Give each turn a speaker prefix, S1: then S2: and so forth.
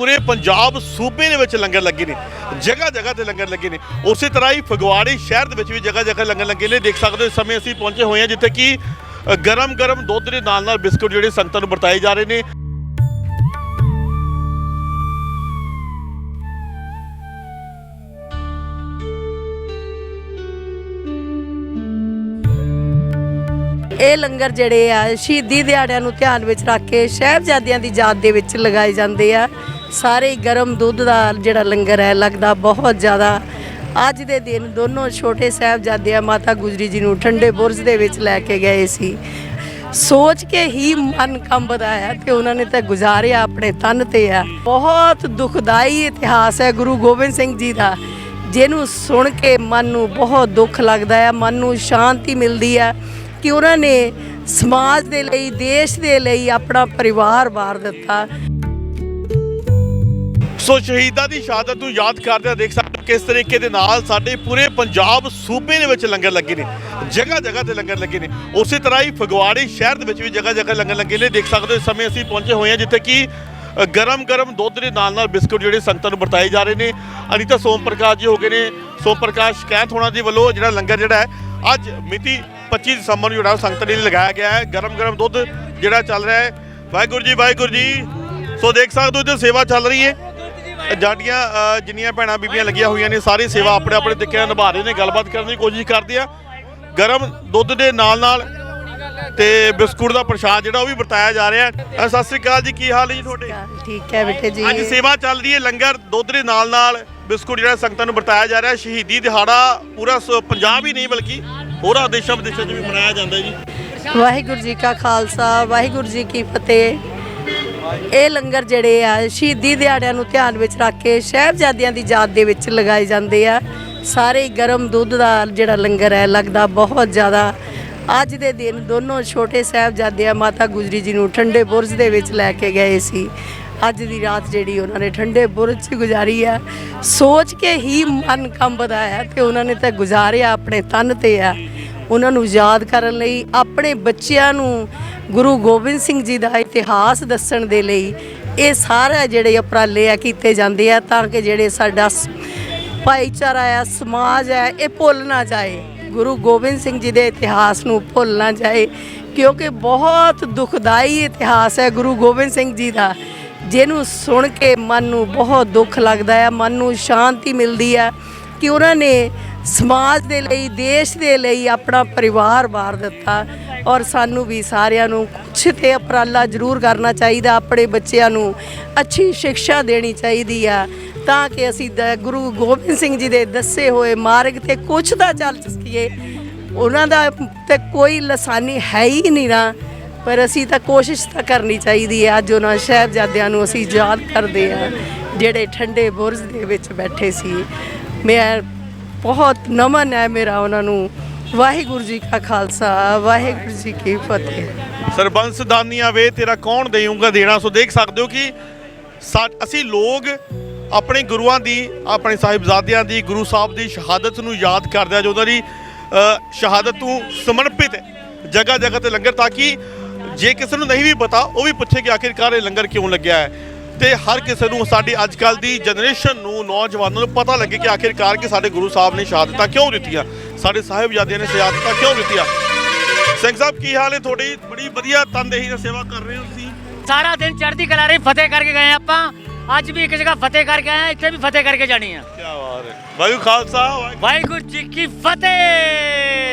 S1: ਪੂਰੇ ਪੰਜਾਬ ਸੂਬੇ ਦੇ ਵਿੱਚ ਲੰਗਰ ਲੱਗੇ ਨੇ, ਜਗ੍ਹਾ ਜਗ੍ਹਾ ਤੇ ਲੰਗਰ ਲੱਗੇ ਨੇ। ਉਸੇ ਤਰ੍ਹਾਂ ਹੀ ਫਗਵਾੜੇ ਸ਼ਹਿਰ ਦੇ ਵਿੱਚ ਵੀ ਜਗ੍ਹਾ ਜਗ੍ਹਾ ਲੰਗਰ ਲੱਗੇ ਨੇ। ਦੇਖ ਸਕਦੇ ਹੋ, ਇਸ ਸਮੇਂ ਅਸੀਂ ਪਹੁੰਚੇ ਹੋਏ ਹਾਂ ਜਿੱਥੇ ਕਿ ਗਰਮ ਗਰਮ ਦੁੱਧ ਦੇ ਨਾਲ ਨਾਲ ਬਿਸਕੁਟ ਜਿਹੜੇ ਸੰਗਤਾਂ ਨੂੰ ਵਰਤਾਏ ਜਾ ਰਹੇ ਨੇ।
S2: ਇਹ ਲੰਗਰ ਜਿਹੜੇ ਆ, ਸ਼ਹੀਦੀ ਦਿਹਾੜਿਆਂ ਨੂੰ ਧਿਆਨ ਵਿੱਚ ਰੱਖ ਕੇ ਸਾਹਿਬਜ਼ਾਦਿਆਂ ਦੀ ਯਾਦ ਦੇ ਵਿੱਚ ਲਗਾਏ ਜਾਂਦੇ ਆ। ਸਾਰੇ ਹੀ ਗਰਮ ਦੁੱਧ ਦਾ ਜਿਹੜਾ ਲੰਗਰ ਹੈ, ਲੱਗਦਾ ਬਹੁਤ ਜ਼ਿਆਦਾ। ਅੱਜ ਦੇ ਦਿਨ ਦੋਨੋਂ ਛੋਟੇ ਸਾਹਿਬਜ਼ਾਦੇ ਆ ਮਾਤਾ ਗੁਜਰੀ ਜੀ ਨੂੰ ਠੰਡੇ ਬੁਰਜ ਦੇ ਵਿੱਚ ਲੈ ਕੇ ਗਏ ਸੀ। ਸੋਚ ਕੇ ਹੀ ਮਨ ਕੰਬਦਾ ਹੈ ਤੇ ਉਹਨਾਂ ਨੇ ਤਾਂ ਗੁਜ਼ਾਰਿਆ ਆਪਣੇ ਤਨ ਤੇ ਆ ਬਹੁਤ ਦੁਖਦਾਈ ਇਤਿਹਾਸ ਹੈ ਗੁਰੂ ਗੋਬਿੰਦ ਸਿੰਘ ਜੀ ਦਾ, ਜਿਹਨੂੰ ਸੁਣ ਕੇ ਮਨ ਨੂੰ ਬਹੁਤ ਦੁੱਖ ਲੱਗਦਾ ਹੈ, ਮਨ ਨੂੰ ਸ਼ਾਂਤੀ ਮਿਲਦੀ ਹੈ ਕਿ ਉਹਨਾਂ ਨੇ ਸਮਾਜ ਦੇ ਲਈ, ਦੇਸ਼ ਦੇ ਲਈ ਆਪਣਾ ਪਰਿਵਾਰ ਵਾਰ ਦਿੱਤਾ।
S1: ਸੋ ਸ਼ਹੀਦਾਂ ਦੀ ਸ਼ਹਾਦਤ ਨੂੰ ਯਾਦ ਕਰਦੇ ਦੇਖ ਸਕਦੇ ਹੋ ਕਿਸ ਤਰੀਕੇ ਦੇ ਨਾਲ ਸਾਡੇ ਪੂਰੇ ਪੰਜਾਬ ਸੂਬੇ ਦੇ ਵਿੱਚ ਲੰਗਰ ਲੱਗੇ ਨੇ, ਜਗ੍ਹਾ ਜਗ੍ਹਾ ਤੇ ਲੰਗਰ ਲੱਗੇ ਨੇ। ਉਸੇ ਤਰ੍ਹਾਂ ਹੀ ਫਗਵਾੜੇ ਸ਼ਹਿਰ ਦੇ ਵਿੱਚ ਵੀ ਜਗ੍ਹਾ ਜਗ੍ਹਾ ਲੰਗਰ ਲੱਗੇ ਨੇ। ਦੇਖ ਸਕਦੇ ਹੋ ਇਸ ਸਮੇਂ ਅਸੀਂ ਪਹੁੰਚੇ ਹੋਏ ਹਾਂ ਜਿੱਥੇ ਕਿ ਗਰਮ ਗਰਮ ਦੁੱਧ ਦੇ ਨਾਲ ਨਾਲ ਬਿਸਕੁਟ ਜਿਹੜੇ ਸੰਗਤਾਂ ਨੂੰ ਵਰਤਾਏ ਜਾ ਰਹੇ ਨੇ। ਅਨੀਤਾ ਸੋਮ ਪ੍ਰਕਾਸ਼ ਜੀ ਹੋ ਗਏ ਨੇ। ਸੋਮ ਪ੍ਰਕਾਸ਼ ਕੈਂਥ ਹੋਣਾ ਜੀ ਵੱਲੋਂ ਜਿਹੜਾ ਲੰਗਰ ਜਿਹੜਾ ਹੈ, ਅੱਜ ਮਿਤੀ 25 ਦਸੰਬਰ ਨੂੰ ਜਿਹੜਾ ਸੰਗਤਾਂ ਲਈ ਲਗਾਇਆ ਗਿਆ ਹੈ। ਗਰਮ ਗਰਮ ਦੁੱਧ ਜਿਹੜਾ ਚੱਲ ਰਿਹਾ ਹੈ। ਵਾਹਿਗੁਰੂ ਜੀ ਵਾਹਿਗੁਰੂ ਜੀ। ਸੋ ਦੇਖ ਸਕਦੇ ਹੋ ਇੱਥੇ ਸੇਵਾ ਚੱਲ ਰਹੀ ਹੈ। ਜਾਡੀਆਂ ਜਿੰਨੀਆਂ ਭੈਣਾਂ ਬੀਬੀਆਂ ਲੱਗੀਆਂ ਹੋਈਆਂ ਨੇ ਸਾਰੀ ਸੇਵਾ ਆਪਣੇ ਆਪਣੇ ਤਰੀਕੇ ਨਾਲ ਨਿਭਾ ਰਹੇ ਨੇ ਗੱਲਬਾਤ ਕਰਨ ਦੀ ਕੋਸ਼ਿਸ਼ ਕਰਦੇ ਆ। ਗਰਮ ਦੁੱਧ ਦੇ ਨਾਲ ਨਾਲ ਤੇ ਬਿਸਕੁਟ ਦਾ ਪ੍ਰਸ਼ਾਦ ਜਿਹੜਾ ਉਹ ਵੀ ਵਰਤਾਇਆ ਜਾ ਰਿਹਾ ਹੈ। ਸਤਿ ਸ੍ਰੀ ਅਕਾਲ ਜੀ ਕੀ ਹਾਲ ਹੈ ਜੀ ਤੁਹਾਡੇ?
S2: ਠੀਕ ਹੈ ਬੇਟੇ ਜੀ।
S1: ਅੱਜ ਸੇਵਾ ਚੱਲ ਰਹੀ ਹੈ ਲੰਗਰ ਦੁੱਧ ਦੇ ਨਾਲ ਨਾਲ ਬਿਸਕੁਟ ਜਿਹੜਾ ਸੰਗਤਾਂ ਨੂੰ ਵਰਤਾਇਆ ਜਾ ਰਿਹਾ ਸ਼ਹੀਦੀ ਦਿਹਾੜਾ ਪੂਰਾ ਪੰਜਾਬ ਹੀ ਨਹੀਂ ਬਲਕਿ ਹੋਰਾਂ ਦੇਸ਼ਾਂ ਵਿਦੇਸ਼ਾਂ 'ਚ ਵੀ ਮਨਾਇਆ ਜਾਂਦਾ ਜੀ।
S2: ਵਾਹਿਗੁਰੂ ਜੀ ਕਾ ਖਾਲਸਾ ਵਾਹਿਗੁਰੂ ਜੀ ਕੀ ਫਤਿਹ। ਇਹ ਲੰਗਰ ਜਿਹੜੇ ਆ, ਸ਼ਹੀਦੀ ਦਿਹਾੜਿਆਂ ਨੂੰ ਧਿਆਨ ਵਿੱਚ ਰੱਖ ਕੇ ਸਾਹਿਬਜ਼ਾਦਿਆਂ ਦੀ ਯਾਦ ਦੇ ਵਿੱਚ ਲਗਾਏ ਜਾਂਦੇ ਆ। ਸਾਰੇ ਹੀ ਗਰਮ ਦੁੱਧ ਦਾ ਜਿਹੜਾ ਲੰਗਰ ਹੈ, ਲੱਗਦਾ ਬਹੁਤ ਜ਼ਿਆਦਾ। ਅੱਜ ਦੇ ਦਿਨ ਦੋਨੋਂ ਛੋਟੇ ਸਾਹਿਬਜ਼ਾਦੇ ਆ ਮਾਤਾ ਗੁਜਰੀ ਜੀ ਨੂੰ ਠੰਡੇ ਬੁਰਜ ਦੇ ਵਿੱਚ ਲੈ ਕੇ ਗਏ ਸੀ। ਅੱਜ ਦੀ ਰਾਤ ਜਿਹੜੀ ਉਹਨਾਂ ਨੇ ਠੰਡੇ ਬੁਰਜ 'ਚ ਗੁਜ਼ਾਰੀ ਆ। ਸੋਚ ਕੇ ਹੀ ਮਨ ਕੰਬਦਾ ਹੈ ਤੇ ਉਹਨਾਂ ਨੇ ਤਾਂ ਗੁਜ਼ਾਰਿਆ ਆਪਣੇ ਤਨ ਤੇ ਆ। ਉਹਨਾਂ ਨੂੰ ਯਾਦ ਕਰਨ ਲਈ ਆਪਣੇ ਬੱਚਿਆਂ ਨੂੰ ਗੁਰੂ ਗੋਬਿੰਦ ਸਿੰਘ ਜੀ ਦਾ ਇਤਿਹਾਸ ਦੱਸਣ ਦੇ ਲਈ ਇਹ ਸਾਰੇ ਜਿਹੜੇ ਉਪਰਾਲੇ ਆ ਕੀਤੇ ਜਾਂਦੇ ਆ ਤਾਂ ਕਿ ਜਿਹੜੇ ਸਾਡਾ ਭਾਈਚਾਰਾ ਆ, ਸਮਾਜ ਹੈ ਇਹ ਭੁੱਲ ਨਾ ਜਾਏ। ਗੁਰੂ ਗੋਬਿੰਦ ਸਿੰਘ ਜੀ ਦੇ ਇਤਿਹਾਸ ਨੂੰ ਭੁੱਲ ਨਾ ਜਾਏ, ਕਿਉਂਕਿ ਬਹੁਤ ਦੁਖਦਾਈ ਇਤਿਹਾਸ ਹੈ ਗੁਰੂ ਗੋਬਿੰਦ ਸਿੰਘ ਜੀ ਦਾ, ਜਿਹਨੂੰ ਸੁਣ ਕੇ ਮਨ ਨੂੰ ਬਹੁਤ ਦੁੱਖ ਲੱਗਦਾ ਹੈ ਮਨ ਨੂੰ ਸ਼ਾਂਤੀ ਮਿਲਦੀ ਹੈ ਕਿ ਉਹਨਾਂ ਨੇ ਸਮਾਜ ਦੇ ਲਈ, ਦੇਸ਼ ਦੇ ਲਈ ਆਪਣਾ ਪਰਿਵਾਰ ਵਾਰ ਦਿੱਤਾ ਔਰ ਸਾਨੂੰ ਵੀ ਸਾਰਿਆਂ ਨੂੰ ਕੁਛ ਤੇ ਉਪਰਾਲਾ ਜ਼ਰੂਰ ਕਰਨਾ ਚਾਹੀਦਾ, ਆਪਣੇ ਬੱਚਿਆਂ ਨੂੰ ਅੱਛੀ ਸਿੱਖਿਆ ਦੇਣੀ ਚਾਹੀਦੀ ਆ ਤਾਂ ਕਿ ਅਸੀਂ ਦ- ਗੁਰੂ ਗੋਬਿੰਦ ਸਿੰਘ ਜੀ ਦੇ ਦੱਸੇ ਹੋਏ ਮਾਰਗ ਤੇ ਕੁਛ ਤਾਂ ਚੱਲ ਸਕੀਏ। ਉਹਨਾਂ ਦਾ ਤੇ ਕੋਈ ਲਸਾਨੀ ਹੈ ਹੀ ਨਹੀਂ ਨਾ, ਪਰ ਅਸੀਂ ਤਾਂ ਕੋਸ਼ਿਸ਼ ਤਾਂ ਕਰਨੀ ਚਾਹੀਦੀ ਹੈ ਅੱਜ ਉਹਨਾਂ ਸਾਹਿਬਜ਼ਾਦਿਆਂ ਨੂੰ ਅਸੀਂ ਯਾਦ ਕਰਦੇ ਆ, ਜਿਹੜੇ ਠੰਡੇ ਬੁਰਜ ਦੇ ਵਿੱਚ ਬੈਠੇ ਸੀ। ਮੈਂ ਬਹੁਤ ਨਮਨ ਹੈ ਮੇਰਾ ਉਹਨਾਂ ਨੂੰ। ਵਾਹਿਗੁਰੂ ਜੀ ਕਾ ਖਾਲਸਾ ਵਾਹਿਗੁਰੂ ਜੀ ਕੀ ਫਤਿਹ।
S1: ਸਰਬੰਸ ਦਾਨੀਆਂ ਵੇ ਤੇਰਾ ਕੌਣ ਦੇਊਗਾ ਦੇਣਾ? ਸੋ ਦੇਖ ਸਕਦੇ ਹੋ ਕਿ ਅਸੀਂ ਲੋਕ ਆਪਣੇ ਗੁਰੂਆਂ ਦੀ ਆਪਣੇ ਸਾਹਿਬਜ਼ਾਦਿਆਂ ਦੀ ਗੁਰੂ ਸਾਹਿਬ ਦੀ ਸ਼ਹਾਦਤ ਨੂੰ ਯਾਦ ਕਰਦੇ ਆ ਜੋ ਉਹਨਾਂ ਦੀ ਅ, ਸ਼ਹਾਦਤ ਨੂੰ ਸਮਰਪਿਤ ਜਗ੍ਹਾ ਜਗ੍ਹਾ ਤੇ ਲੰਗਰ ਤਾਂ ਕਿ ਜੇ ਕਿਸੇ ਨੂੰ ਨਹੀਂ ਵੀ ਪਤਾ ਉਹ ਵੀ ਪੁੱਛੇ ਕਿ ਆਖਿਰਕਾਰ ਇਹ ਲੰਗਰ ਕਿਉਂ ਲੱਗਿਆ ਹੈ। ਤੇ ਹਰ ਕਿਸੇ ਨੂੰ ਸਾਡੀ ਅੱਜ ਕੱਲ ਦੀ ਜਨਰੇਸ਼ਨ ਨੂੰ ਨੌਜਵਾਨਾਂ ਨੂੰ ਪਤਾ ਲੱਗੇ ਕਿ ਆਖਿਰਕਾਰ ਕਿ ਸਾਡੇ ਗੁਰੂ ਸਾਹਿਬ ਨੇ ਸ਼ਹਾਦਤਾਂ ਕਿਉਂ ਦਿੱਤੀਆਂ? ਸਾਡੇ ਸਾਹਿਬਜ਼ਾਦਿਆਂ ਨੇ ਸ਼ਹਾਦਤਾਂ ਕਿਉਂ ਦਿੱਤੀਆਂ? ਸਿੰਘ ਸਾਹਿਬ ਕੀ ਹਾਲ ਹੈ ਤੁਹਾਡੀ? ਬੜੀ ਵਧੀਆ ਤਨਦੇਹੀ ਨਾਲ ਸੇਵਾ ਕਰ ਰਹੇ ਹੋ ਤੁਸੀਂ।
S3: ਸਾਰਾ ਦਿਨ ਚੜ੍ਹਦੀ ਕਲਾ ਰਹੀ ਫਤਿਹ ਕਰਕੇ ਗਏ ਆਪਾਂ। ਅੱਜ ਵੀ ਇੱਕ ਜਗ੍ਹਾ ਫਤਿਹ ਕਰਕੇ ਆਏ ਇੱਥੇ ਵੀ ਫਤਿਹ ਕਰਕੇ ਜਾਣੀ ਆ।
S1: ਕੀ ਬਾਤ ਹੈ। ਵਾਹਿਗੁਰੂ ਖਾਲਸਾ
S3: ਵਾਹਿਗੁਰੂ ਜੀ ਕੀ ਫਤਿਹ!